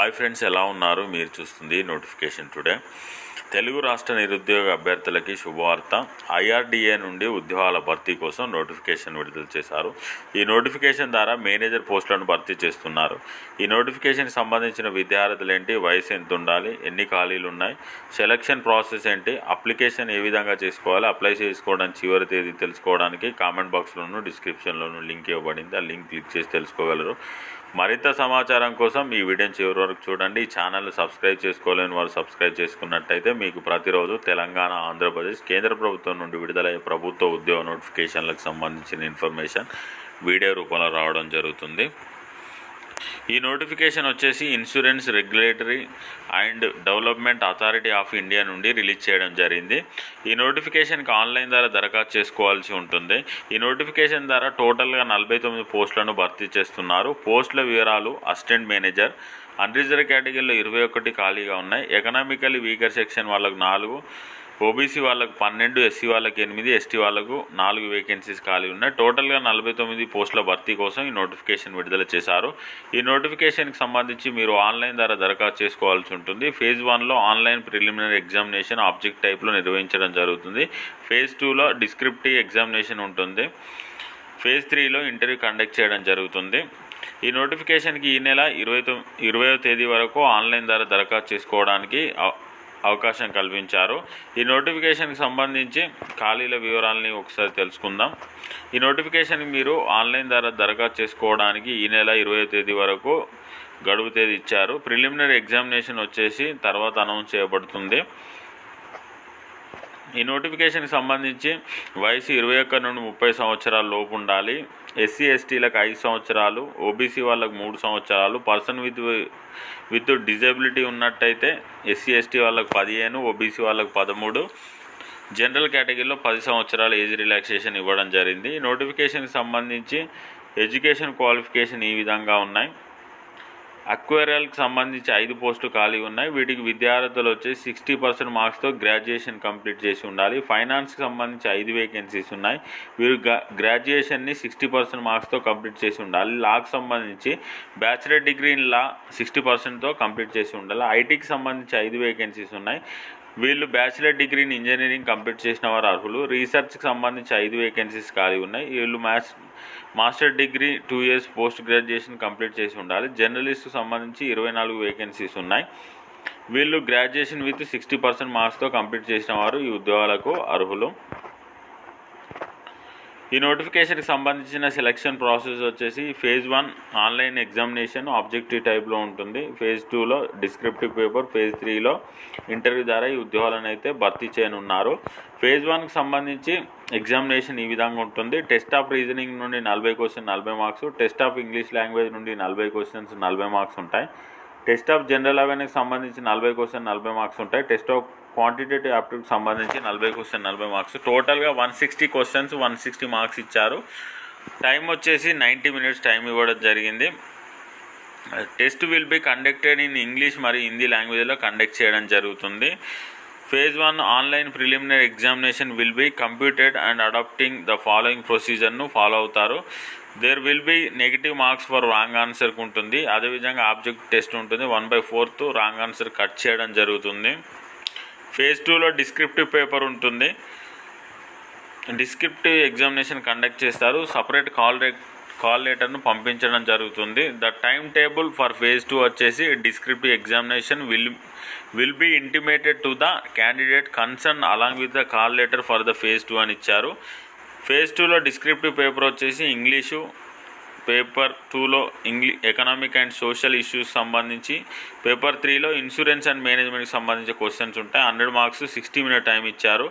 Hi friends ఎలా ఉన్నారు? మీరు చూస్తుంది నోటిఫికేషన్ టుడే. తెలుగు రాష్ట్ర నిరుద్యోగ అభ్యర్థులకి శుభవార్త. ఐఆర్డీఏ నుండి ఉద్యోగాల భర్తీ కోసం నోటిఫికేషన్ విడుదల చేశారు. ఈ నోటిఫికేషన్ ద్వారా మేనేజర్ పోస్టులను భర్తీ చేస్తున్నారు. ఈ నోటిఫికేషన్కి సంబంధించిన విద్యార్థులు ఏంటి? వయసు ఎంత ఉండాలి ఎన్ని ఖాళీలు ఉన్నాయి? సెలక్షన్ ప్రాసెస్ ఏంటి? అప్లికేషన్ ఏ విధంగా చేసుకోవాలి? అప్లై చేసుకోవడానికి చివరి తేదీ తెలుసుకోవడానికి కామెంట్ బాక్స్లోను డిస్క్రిప్షన్లోను లింక్ ఇవ్వబడింది. ఆ లింక్ క్లిక్ చేసి తెలుసుకోగలరు. మరింత సమాచారం కోసం ఈ వీడియోని చివరి వరకు చూడండి. ఈ ఛానల్ని సబ్స్క్రైబ్ చేసుకోలేని వారు సబ్స్క్రైబ్ చేసుకున్నట్టయితే మీకు ప్రతిరోజు తెలంగాణ ఆంధ్రప్రదేశ్ కేంద్ర ప్రభుత్వం నుండి విడుదలయ్యే ప్రభుత్వ ఉద్యోగ నోటిఫికేషన్లకు సంబంధించిన ఇన్ఫర్మేషన్ వీడియో రూపంలో రావడం జరుగుతుంది. ఈ నోటిఫికేషన్ వచ్చేసి insurance regulatory and development authority of India నుండి రిలీజ్ చేయడం జరిగింది. ఈ నోటిఫికేషన్కి ఆన్లైన్ ద్వారా దరఖాస్తు చేసుకోవాల్సి ఉంటుంది. ఈ నోటిఫికేషన్ ద్వారా టోటల్గా నలభై తొమ్మిది పోస్టులను భర్తీ చేస్తున్నారు. పోస్టుల వివరాలు అసిస్టెంట్ మేనేజర్. అన్రిజర్వ్ కేటగిరీలో ఇరవై ఒకటి ఖాళీగా ఉన్నాయి. ఎకనామికలీ వీకర్ సెక్షన్ వాళ్ళకు నాలుగు ఓబీసీ వాళ్ళకు పన్నెండు ఎస్సీ వాళ్ళకి ఎనిమిది ఎస్టీ వాళ్ళకు నాలుగు వేకెన్సీస్ ఖాళీ ఉన్నాయి. టోటల్గా నలభై తొమ్మిది పోస్టుల భర్తీ కోసం ఈ నోటిఫికేషన్ విడుదల చేశారు. ఈ నోటిఫికేషన్కి సంబంధించి మీరు ఆన్లైన్ ద్వారా దరఖాస్తు చేసుకోవాల్సి ఉంటుంది. ఫేజ్ వన్లో ఆన్లైన్ ప్రిలిమినరీ ఎగ్జామినేషన్ ఆబ్జెక్ట్ టైప్లో నిర్వహించడం జరుగుతుంది. ఫేజ్ టూలో డిస్క్రిప్టివ్ ఎగ్జామినేషన్ ఉంటుంది. ఫేజ్ త్రీలో ఇంటర్వ్యూ కండక్ట్ చేయడం జరుగుతుంది. ఈ నోటిఫికేషన్కి ఈ నెల ఇరవై తొమ్మి ఇరవయో తేదీ వరకు ఆన్లైన్ ద్వారా దరఖాస్తు చేసుకోవడానికి అవకాశం కల్పించారు. ఈ నోటిఫికేషన్కి సంబంధించి ఖాళీల వివరాలని ఒకసారి తెలుసుకుందాం. ఈ నోటిఫికేషన్కి మీరు ఆన్లైన్ ద్వారా దరఖాస్తు చేసుకోవడానికి ఈ నెల ఇరవై తేదీ వరకు గడువు తేదీ ఇచ్చారు. ప్రిలిమినరీ ఎగ్జామినేషన్ వచ్చేసి తర్వాత అనౌన్స్ చేయబడుతుంది. ఈ నోటిఫికేషన్కి సంబంధించి వయసు ఇరవై ఒక్క నుండి ముప్పై సంవత్సరాల లోపు ఉండాలి. ఎస్సీ ఎస్టీలకు ఐదు సంవత్సరాలు ఓబీసీ వాళ్ళకు మూడు సంవత్సరాలు పర్సన్ విత్ విత్ డిజబిలిటీ ఉన్నట్టయితే ఎస్సీ ఎస్టీ వాళ్ళకు పదిహేను ఓబీసీ వాళ్ళకు పదమూడు. జనరల్ కేటగిరీలో పది సంవత్సరాల ఏజ్ రిలాక్సేషన్ ఇవ్వడం జరిగింది. ఈ నోటిఫికేషన్కి సంబంధించి ఎడ్యుకేషన్ క్వాలిఫికేషన్ ఈ విధంగా ఉన్నాయి. అక్వేరియల్కి సంబంధించి ఐదు పోస్టులు ఖాళీ ఉన్నాయి. వీటికి విద్యార్థులు వచ్చి సిక్స్టీ పర్సెంట్ మార్క్స్తో గ్రాడ్యుయేషన్ కంప్లీట్ చేసి ఉండాలి. ఫైనాన్స్కి సంబంధించి ఐదు వేకెన్సీస్ ఉన్నాయి. వీరు గ్రాడ్యుయేషన్ని సిక్స్టీ పర్సెంట్ మార్క్స్తో కంప్లీట్ చేసి ఉండాలి. లాకి సంబంధించి bachelor degree in law sixty పర్సెంట్తో complete చేసి ఉండాలి. ఐటీకి సంబంధించి ఐదు వేకెన్సీస్ ఉన్నాయి. వీళ్ళు bachelor degree in engineering complete చేసిన వారు అర్హులు. రీసెర్చ్కి సంబంధించి ఐదు వేకెన్సీస్ ఖాళీ ఉన్నాయి. వీళ్ళు maths master degree two years post graduation complete చేసి ఉండాలి. జర్నలిస్ట్కి సంబంధించి ఇరవై నాలుగు వేకెన్సీస్ ఉన్నాయి. వీళ్ళు గ్రాడ్యుయేషన్ విత్ సిక్స్టీ పర్సెంట్ మార్క్స్తో కంప్లీట్ చేసిన వారు ఈ ఉద్యోగాలకు అర్హులు. ఈ నోటిఫికేషన్కి సంబంధించిన సెలక్షన్ ప్రాసెస్ వచ్చేసి phase one online examination objective టైప్లో ఉంటుంది. ఫేజ్ టూలో డిస్క్రిప్టివ్ పేపర్ ఫేజ్ త్రీలో ఇంటర్వ్యూ ద్వారా ఈ ఉద్యోగాలను అయితే భర్తీ చేయనున్నారు. ఫేజ్ వన్కి సంబంధించి ఎగ్జామినేషన్ ఈ విధంగా ఉంటుంది. టెస్ట్ ఆఫ్ రీజనింగ్ నుండి నలభై క్వశ్చన్ నలభై marks test of English language నుండి నలభై క్వశ్చన్స్ నలభై మార్క్స్ ఉంటాయి. టెస్ట్ ఆఫ్ జనరల్ అవేర్నెస్ సంబంధించి నలభై క్వశ్చన్ నలభై మార్క్స్ ఉంటాయి. టెస్ట్ ఆఫ్ క్వాంటిటేటివ్ యాప్టిట్యూడ్ సంబంధించి నలభై క్వశ్చన్ నలభై మార్క్స్. టోటల్గా one sixty questions one sixty marks ఇచ్చారు. టైం వచ్చేసి నైంటీ మినిట్స్ టైం ఇవ్వడం జరిగింది. Test will be conducted in English మరియు హిందీ లాంగ్వేజ్లో కండక్ట్ చేయడం జరుగుతుంది. Phase one online preliminary examination will be computed and adapting the following ప్రొసీజర్ను follow అవుతారు. There will be negative marks for wrong ఆన్సర్కి ఉంటుంది అదేవిధంగా ఆబ్జెక్ట్ టెస్ట్ ఉంటుంది. One by fourth wrong answer cut చేయడం జరుగుతుంది. ఫేజ్ టూలో డిస్క్రిప్టివ్ పేపర్ ఉంటుంది. Descriptive examination conduct చేస్తారు. Separate call call లెటర్ను పంపించడం జరుగుతుంది. The time table for phase two వచ్చేసి descriptive examination will will be intimated to the candidate concern along with the call letter for the phase two అని ఇచ్చారు. Phase టూలో descriptive paper వచ్చేసి English paper టూలో English economic and social issues సంబంధించి paper త్రీలో insurance and మేనేజ్మెంట్కి సంబంధించిన questions ఉంటాయి. Hundred marks sixty minute time ఇచ్చారు.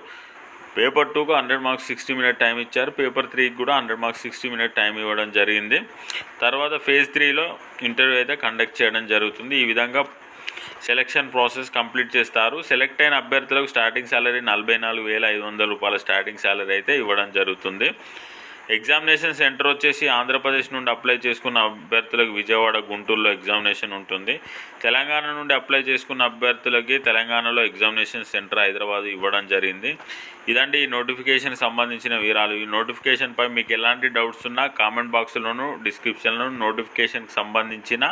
Paper టూకు hundred marks sixty minute time ఇచ్చారు. పేపర్ త్రీకి కూడా hundred marks sixty minute time ఇవ్వడం జరిగింది. తర్వాత ఫేజ్ త్రీలో ఇంటర్వ్యూ అయితే కండక్ట్ చేయడం జరుగుతుంది. ఈ విధంగా సెలక్షన్ ప్రాసెస్ కంప్లీట్ చేస్తారు. సెలెక్ట్ అయిన అభ్యర్థులకు స్టార్టింగ్ శాలరీ నలభై నాలుగు వేల ఐదు వందల రూపాయల స్టార్టింగ్ శాలరీ అయితే ఇవ్వడం జరుగుతుంది. ఎగ్జామినేషన్ సెంటర్ వచ్చేసి ఆంధ్రప్రదేశ్ నుండి అప్లై చేసుకున్న అభ్యర్థులకు విజయవాడ గుంటూరులో ఎగ్జామినేషన్ ఉంటుంది. తెలంగాణ నుండి అప్లై చేసుకున్న అభ్యర్థులకి తెలంగాణలో ఎగ్జామినేషన్ సెంటర్ హైదరాబాద్ ఇవ్వడం జరిగింది. ఇదండి ఈ నోటిఫికేషన్ సంబంధించిన వివరాలు. ఈ నోటిఫికేషన్పై మీకు ఎలాంటి డౌట్స్ ఉన్నా కామెంట్ బాక్స్లోను డిస్క్రిప్షన్లో నోటిఫికేషన్కి సంబంధించిన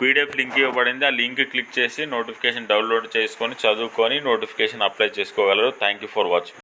పీడిఎఫ్ లింక్ ఇవ్వబడింది. ఆ లింక్ క్లిక్ చేసి నోటిఫికేషన్ డౌన్లోడ్ చేసుకొని చదువుకొని నోటిఫికేషన్ అప్లై చేసుకోగలరు. Thank you for watching